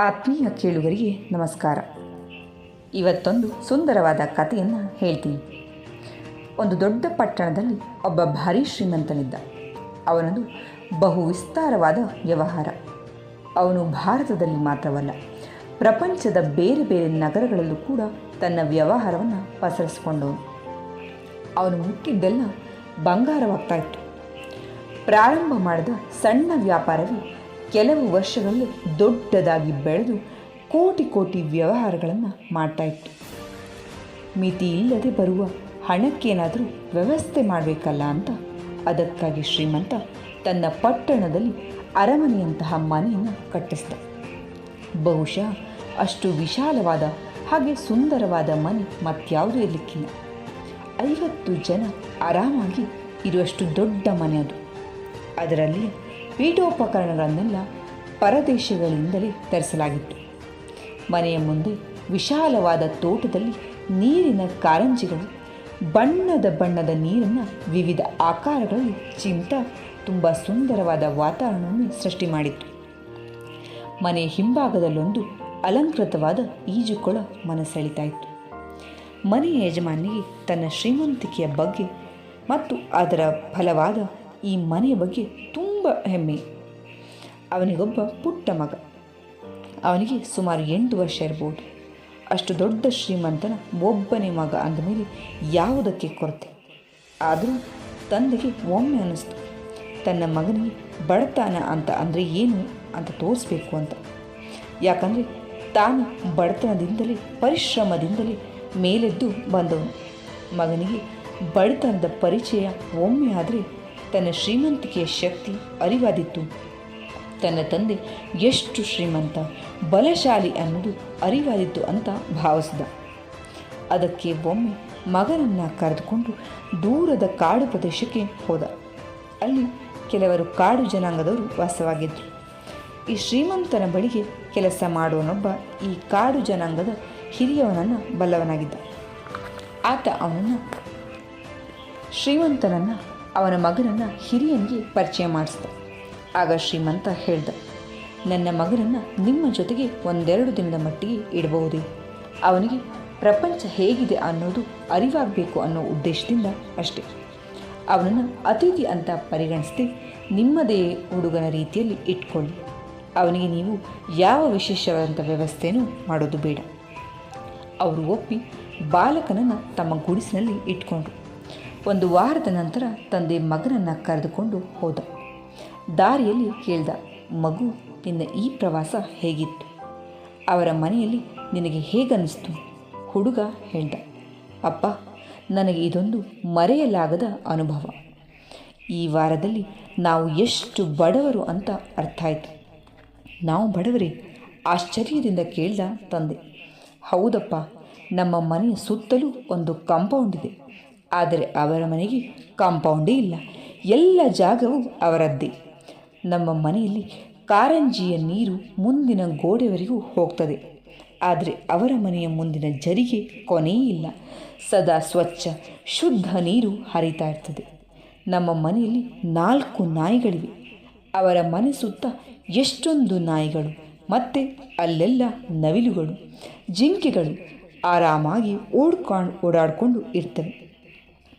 ಆತ್ಮೀಯ ಕೇಳುಗರಿಗೆ ನಮಸ್ಕಾರ. ಇವತ್ತೊಂದು ಸುಂದರವಾದ ಕಥೆಯನ್ನು ಹೇಳ್ತೀನಿ. ಒಂದು ದೊಡ್ಡ ಪಟ್ಟಣದಲ್ಲಿ ಒಬ್ಬ ಭಾರೀ ಶ್ರೀಮಂತನಿದ್ದ. ಅವನದು ಬಹು ವಿಸ್ತಾರವಾದ ವ್ಯವಹಾರ. ಅವನು ಭಾರತದಲ್ಲಿ ಮಾತ್ರವಲ್ಲ, ಪ್ರಪಂಚದ ಬೇರೆ ಬೇರೆ ನಗರಗಳಲ್ಲೂ ಕೂಡ ತನ್ನ ವ್ಯವಹಾರವನ್ನು ಪಸರಿಸಿಕೊಂಡವನು. ಅವನು ಹುಟ್ಟಿದ್ದೆಲ್ಲ ಬಂಗಾರವಾಗ್ತಾ ಇತ್ತು. ಪ್ರಾರಂಭ ಮಾಡಿದ ಸಣ್ಣ ವ್ಯಾಪಾರವೇ ಕೆಲವು ವರ್ಷಗಳಲ್ಲಿ ದೊಡ್ಡದಾಗಿ ಬೆಳೆದು ಕೋಟಿ ಕೋಟಿ ವ್ಯವಹಾರಗಳನ್ನು ಮಾಡ್ತಾ ಇತ್ತು. ಮಿತಿ ಇಲ್ಲದೆ ಬರುವ ಹಣಕ್ಕೇನಾದರೂ ವ್ಯವಸ್ಥೆ ಮಾಡಬೇಕಲ್ಲ ಅಂತ ಅದಕ್ಕಾಗಿ ಶ್ರೀಮಂತ ತನ್ನ ಪಟ್ಟಣದಲ್ಲಿ ಅರಮನೆಯಂತಹ ಮನೆಯನ್ನು ಕಟ್ಟಿಸ್ತ ಬಹುಶಃ ಅಷ್ಟು ವಿಶಾಲವಾದ ಹಾಗೆ ಸುಂದರವಾದ ಮನೆ ಮತ್ಯಾವುದೂ ಇರಲಿಕ್ಕಿಲ್ಲ. ಐವತ್ತು ಜನ ಆರಾಮಾಗಿ ಇರುವಷ್ಟು ದೊಡ್ಡ ಮನೆ ಅದು. ಅದರಲ್ಲಿ ಪೀಠೋಪಕರಣಗಳನ್ನೆಲ್ಲ ಪರದೇಶಗಳಿಂದಲೇ ತರಿಸಲಾಗಿತ್ತು. ಮನೆಯ ಮುಂದೆ ವಿಶಾಲವಾದ ತೋಟದಲ್ಲಿ ನೀರಿನ ಕಾರಂಜಿಗಳು, ಬಣ್ಣದ ಬಣ್ಣದ ನೀರನ್ನು ವಿವಿಧ ಆಕಾರಗಳಲ್ಲಿ ಚಿಂತ ತುಂಬ ಸುಂದರವಾದ ವಾತಾವರಣವನ್ನು ಸೃಷ್ಟಿ ಮಾಡಿತ್ತು. ಮನೆಯ ಹಿಂಭಾಗದಲ್ಲೊಂದು ಅಲಂಕೃತವಾದ ಈಜುಕೊಳ ಮನ ಇತ್ತು ಮನೆಯ ಯಜಮಾನಿಗೆ ತನ್ನ ಶ್ರೀಮಂತಿಕೆಯ ಬಗ್ಗೆ ಮತ್ತು ಅದರ ಫಲವಾದ ಈ ಮನೆಯ ಬಗ್ಗೆ ತುಂಬ ಹೆಮ್ಮೆ. ಅವನಿಗೊಬ್ಬ ಪುಟ್ಟ ಮಗ. ಅವನಿಗೆ ಸುಮಾರು ಎಂಟು ವರ್ಷ ಇರ್ಬೋದು. ಅಷ್ಟು ದೊಡ್ಡ ಶ್ರೀಮಂತನ ಒಬ್ಬನೇ ಮಗ ಅಂದಮೇಲೆ ಯಾವುದಕ್ಕೆ ಕೊರತೆ? ಆದರೂ ತಂದೆಗೆ ಒಮ್ಮೆ ಅನ್ನಿಸ್ತು. ತನ್ನ ಮಗನಿಗೆ ಬಡತನ ಅಂತ ಅಂದರೆ ಏನು ಅಂತ ತೋರಿಸ್ಬೇಕು ಅಂತ. ಯಾಕಂದರೆ ತಾನು ಬಡತನದಿಂದಲೇ, ಪರಿಶ್ರಮದಿಂದಲೇ ಮೇಲೆದ್ದು ಬಂದವನು. ಮಗನಿಗೆ ಬಡತನದ ಪರಿಚಯ ಒಮ್ಮೆ ಆದರೆ ತನ್ನ ಶ್ರೀಮಂತಿಕೆಯ ಶಕ್ತಿ ಅರಿವಾದಿತ್ತು ತನ್ನ ತಂದೆ ಎಷ್ಟು ಶ್ರೀಮಂತ, ಬಲಶಾಲಿ ಅನ್ನೋದು ಅರಿವಾದಿತ್ತು ಅಂತ ಭಾವಿಸಿದ. ಅದಕ್ಕೆ ಒಮ್ಮೆ ಮಗನನ್ನು ಕರೆದುಕೊಂಡು ದೂರದ ಕಾಡು ಪ್ರದೇಶಕ್ಕೆ ಹೋದ. ಅಲ್ಲಿ ಕೆಲವರು ಕಾಡು ಜನಾಂಗದವರು ವಾಸವಾಗಿದ್ದರು ಈ ಶ್ರೀಮಂತನ ಬಳಿಗೆ ಕೆಲಸ ಮಾಡುವನೊಬ್ಬ ಈ ಕಾಡು ಜನಾಂಗದ ಹಿರಿಯವನನ್ನು ಬಲ್ಲವನಾಗಿದ್ದ. ಆತ ಅವನನ್ನು ಶ್ರೀಮಂತನನ್ನು ಅವನ ಮಗನನ್ನು ಹಿರಿಯನಿಗೆ ಪರಿಚಯ ಮಾಡಿಸ್ದ. ಆಗ ಶ್ರೀಮಂತ ಹೇಳ್ದ, ನನ್ನ ಮಗನನ್ನು ನಿಮ್ಮ ಜೊತೆಗೆ ಒಂದೆರಡು ದಿನದ ಮಟ್ಟಿಗೆ ಇಡಬಹುದೇ? ಅವನಿಗೆ ಪ್ರಪಂಚ ಹೇಗಿದೆ ಅನ್ನೋದು ಅರಿವಾಗಬೇಕು ಅನ್ನೋ ಉದ್ದೇಶದಿಂದ ಅಷ್ಟೇ. ಅವನನ್ನು ಅತಿಥಿ ಅಂತ ಪರಿಗಣಿಸದೆ ನಿಮ್ಮದೇ ಹುಡುಗನ ರೀತಿಯಲ್ಲಿ ಇಟ್ಕೊಳ್ಳಿ. ಅವನಿಗೆ ನೀವು ಯಾವ ವಿಶೇಷವಾದಂಥ ವ್ಯವಸ್ಥೆಯೂ ಮಾಡೋದು ಬೇಡ. ಅವರು ಒಪ್ಪಿ ಬಾಲಕನನ್ನು ತಮ್ಮ ಗುಡಿಸಿನಲ್ಲಿ ಇಟ್ಕೊಂಡ್ರು. ಒಂದು ವಾರದ ನಂತರ ತಂದೆ ಮಗನನ್ನು ಕರೆದುಕೊಂಡು ಹೋದ. ದಾರಿಯಲ್ಲಿ ಕೇಳ್ದ ಮಗು, ನಿನ್ನ ಈ ಪ್ರವಾಸ ಹೇಗಿತ್ತು? ಅವರ ಮನೆಯಲ್ಲಿ ನಿನಗೆ ಹೇಗನ್ನಿಸ್ತು? ಹುಡುಗ ಹೇಳ್ದ, ಅಪ್ಪ, ನನಗೆ ಇದೊಂದು ಮರೆಯಲಾಗದ ಅನುಭವ. ಈ ವಾರದಲ್ಲಿ ನಾವು ಎಷ್ಟು ಬಡವರು ಅಂತ ಅರ್ಥ ಆಯಿತು. ನಾವು ಬಡವರೇ? ಆಶ್ಚರ್ಯದಿಂದ ಕೇಳ್ದ ತಂದೆ, ಹೌದಪ್ಪ, ನಮ್ಮ ಮನೆಯ ಸುತ್ತಲೂ ಒಂದು ಕಾಂಪೌಂಡ್ ಇದೆ. ಆದರೆ ಅವರ ಮನೆಗೆ ಕಾಂಪೌಂಡೇ ಇಲ್ಲ. ಎಲ್ಲ ಜಾಗವೂ ಅವರದ್ದೇ. ನಮ್ಮ ಮನೆಯಲ್ಲಿ ಕಾರಂಜಿಯ ನೀರು ಮುಂದಿನ ಗೋಡೆವರೆಗೂ ಹೋಗ್ತದೆ. ಆದರೆ ಅವರ ಮನೆಯ ಮುಂದಿನ ಜರಿಗೆ ಕೊನೆಯೇ ಇಲ್ಲ. ಸದಾ ಸ್ವಚ್ಛ, ಶುದ್ಧ ನೀರು ಹರಿತಾ ಇರ್ತದೆ. ನಮ್ಮ ಮನೆಯಲ್ಲಿ ನಾಲ್ಕು ನಾಯಿಗಳಿವೆ. ಅವರ ಮನೆ ಸುತ್ತ ಎಷ್ಟೊಂದು ನಾಯಿಗಳು, ಮತ್ತು ಅಲ್ಲೆಲ್ಲ ನವಿಲುಗಳು, ಜಿಂಕೆಗಳು ಆರಾಮಾಗಿ ಓಡ್ಕೊಂಡು ಓಡಾಡಿಕೊಂಡು ಇರ್ತವೆ.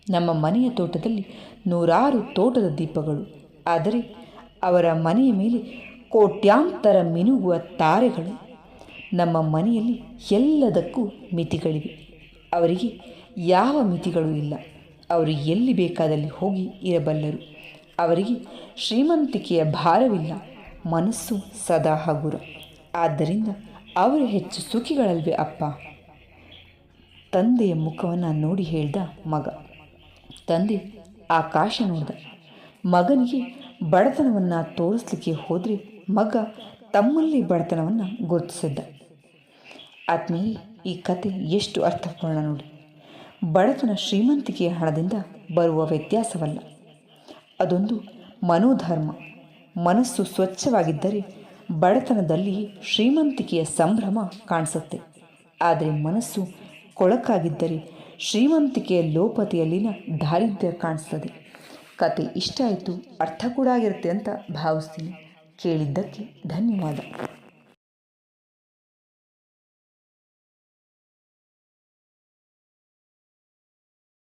ನಮ್ಮ ಮನೆಯ ತೋಟದಲ್ಲಿ ನೂರಾರು ತೋಟದ ದೀಪಗಳು. ಆದರೆ ಅವರ ಮನೆಯ ಮೇಲೆ ಕೋಟ್ಯಾಂತರ ಮಿನುಗುವ ತಾರೆಗಳು. ನಮ್ಮ ಮನೆಯಲ್ಲಿ ಎಲ್ಲದಕ್ಕೂ ಮಿತಿಗಳಿವೆ. ಅವರಿಗೆ ಯಾವ ಮಿತಿಗಳೂ ಇಲ್ಲ. ಅವರು ಎಲ್ಲಿ ಬೇಕಾದಲ್ಲಿ ಹೋಗಿ ಇರಬಲ್ಲರು. ಅವರಿಗೆ ಶ್ರೀಮಂತಿಕೆಯ ಭಾರವಿಲ್ಲ. ಮನಸ್ಸು ಸದಾ ಹಗುರ. ಆದ್ದರಿಂದ ಅವರು ಹೆಚ್ಚು ಸುಖಿಗಳಲ್ವೇ ಅಪ್ಪ? ತಂದೆಯ ಮುಖವನ್ನು ನೋಡಿ ಹೇಳ್ದ ಮಗ. ತಂದೆ, ಆಕಾಶ ನೋಡಿದ. ಮಗನಿಗೆ ಬಡತನವನ್ನು ತೋರಿಸ್ಲಿಕ್ಕೆ ಹೋದರೆ ಮಗ ತಮ್ಮಲ್ಲಿ ಬಡತನವನ್ನು ಗುರುತಿಸಿದ್ದ. ಆತ್ಮೀಯ, ಈ ಕತೆ ಎಷ್ಟು ಅರ್ಥಪೂರ್ಣ ನೋಡಿ. ಬಡತನ ಶ್ರೀಮಂತಿಕೆಯ ಹಣದಿಂದ ಬರುವ ವ್ಯತ್ಯಾಸವಲ್ಲ. ಅದೊಂದು ಮನೋಧರ್ಮ. ಮನಸ್ಸು ಸ್ವಚ್ಛವಾಗಿದ್ದರೆ ಬಡತನದಲ್ಲಿ ಶ್ರೀಮಂತಿಕೆಯ ಸಂಭ್ರಮ ಕಾಣಿಸುತ್ತೆ. ಆದರೆ ಮನಸ್ಸು ಕೊಳಕಾಗಿದ್ದರೆ ಶ್ರೀಮಂತಿಕೆಯ ಲೋಪತೆಯಲ್ಲಿನ ದಾರಿದ್ರ್ಯ ಕಾಣಿಸ್ತದೆ. ಕತೆ ಇಷ್ಟ ಆಯಿತು ಅರ್ಥ ಕೂಡ ಆಗಿರುತ್ತೆ ಅಂತ ಭಾವಿಸ್ತೀನಿ. ಕೇಳಿದ್ದಕ್ಕೆ ಧನ್ಯವಾದ.